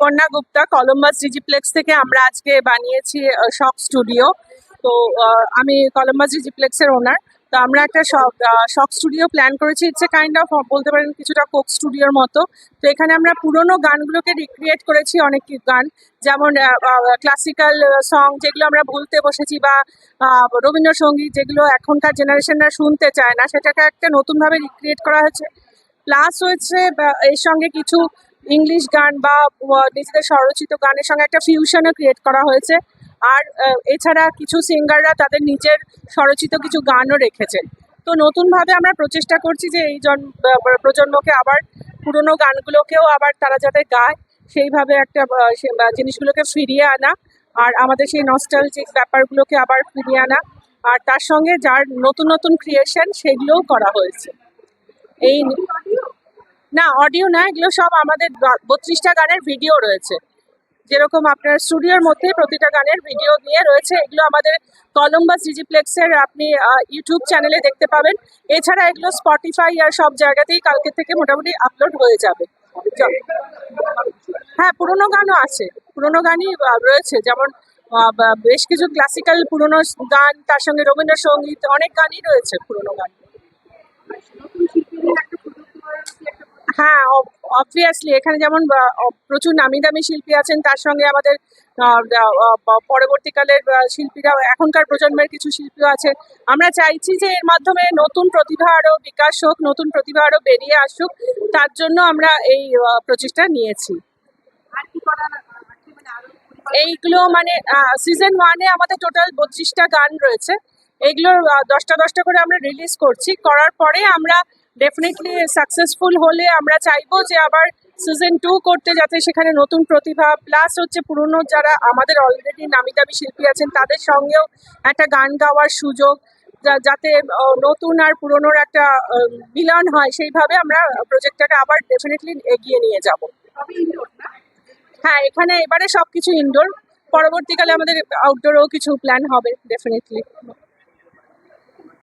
Sukanya Gupta Columbus ডিজিপ্লেক্স থেকে আমরা আজকে বানিয়েছি শক স্টুডিও তো আমি কলম্বাস ডিজিপ্লেক্সের ওনার তো আমরা একটা শখ স্টুডিও প্ল্যান করেছি। ইটস এ কাইন্ড অফ বলতে পারেন কিছুটা কোক স্টুডিওর মতো। তো এখানে আমরা পুরোনো গানগুলোকে রিক্রিয়েট করেছি, অনেক গান। যেমন ক্লাসিক্যাল সং যেগুলো আমরা ভুলতে বসেছি বা রবীন্দ্রসঙ্গীত যেগুলো এখনকার জেনারেশনরা শুনতে চায় না, সেটাকে একটা নতুনভাবে রিক্রিয়েট করা হয়েছে। প্লাস হয়েছে এর সঙ্গে কিছু ইংলিশ গান বা নিজেদের স্বরচিত গানের সঙ্গে একটা ফিউশনও ক্রিয়েট করা হয়েছে। আর এছাড়া কিছু সিঙ্গাররা তাদের নিজের স্বরচিত কিছু গানও রেখেছেন। তো নতুনভাবে আমরা প্রচেষ্টা করছি যে এই জন প্রজন্মকে আবার পুরোনো গানগুলোকেও আবার তারা যাতে গায়, সেইভাবে একটা জিনিসগুলোকে ফিরিয়ে আনা। আর আমাদের সেই নস্টালজিক ব্যাপারগুলোকে আবার ফিরিয়ে আনা। আর তার সঙ্গে যার নতুন নতুন ক্রিয়েশন সেগুলোও করা হয়েছে। এই নি- অডিও না, এগুলো সব আমাদের বত্রিশটা গানের ভিডিও রয়েছে। যেরকম আপনার স্টুডিওর মধ্যে প্রতিটা গানের ভিডিও দিয়ে রয়েছে, এগুলো আমাদের কলম্বাস ডিজিপ্লেক্সের আপনি ইউটিউব চ্যানেলে দেখতে পাবেন। এছাড়া এগুলো স্পটিফাই আর সব জায়গাতেই কালকে থেকে মোটামুটি আপলোড হয়ে যাবে। হ্যাঁ পুরোনো গানও আছে। পুরোনো গানই রয়েছে। যেমন বেশ কিছু ক্লাসিক্যাল পুরোনো গান, তার সঙ্গে রবীন্দ্রসঙ্গীত অনেক গানই রয়েছে পুরোনো গান। হ্যাঁ অবভিয়াসলি এখানে যেমন প্রচুর নামি দামি শিল্পী আছেন তার সঙ্গে আমাদের পরবর্তীকালের শিল্পীরা এখনকার প্রজন্মের কিছু শিল্পীও আছে আমরা চাইছি যে এর মাধ্যমে নতুন প্রতিভা আরও বিকাশ হোক নতুন প্রতিভা আরও বেরিয়ে আসুক তার জন্য আমরা এই প্রচেষ্টা নিয়েছি। এইগুলো মানে সিজন ওয়ানে আমাদের টোটাল বত্রিশটা গান রয়েছে। এইগুলোর দশটা দশটা করে আমরা রিলিজ করছি। করার পরে আমরা ডেফিনেটলি সাকসেসফুল হলে আমরা চাইব যে আবার সিজন টু করতে যাতে সেখানে নতুন প্রতিভা প্লাস হচ্ছে পুরনো যারা আমাদের অলরেডি নামি দামি শিল্পী আছেন, তাদের সঙ্গেও একটা গান গাওয়ার সুযোগ যাতে নতুন আর পুরনোর একটা মিলন হয়, সেইভাবে আমরা প্রজেক্টটাকে আবার ডেফিনেটলি এগিয়ে নিয়ে যাব। হ্যাঁ এখানে এবারে সবকিছু ইনডোর পরবর্তীকালে আমাদের আউটডোরও কিছু প্ল্যান হবে ডেফিনেটলি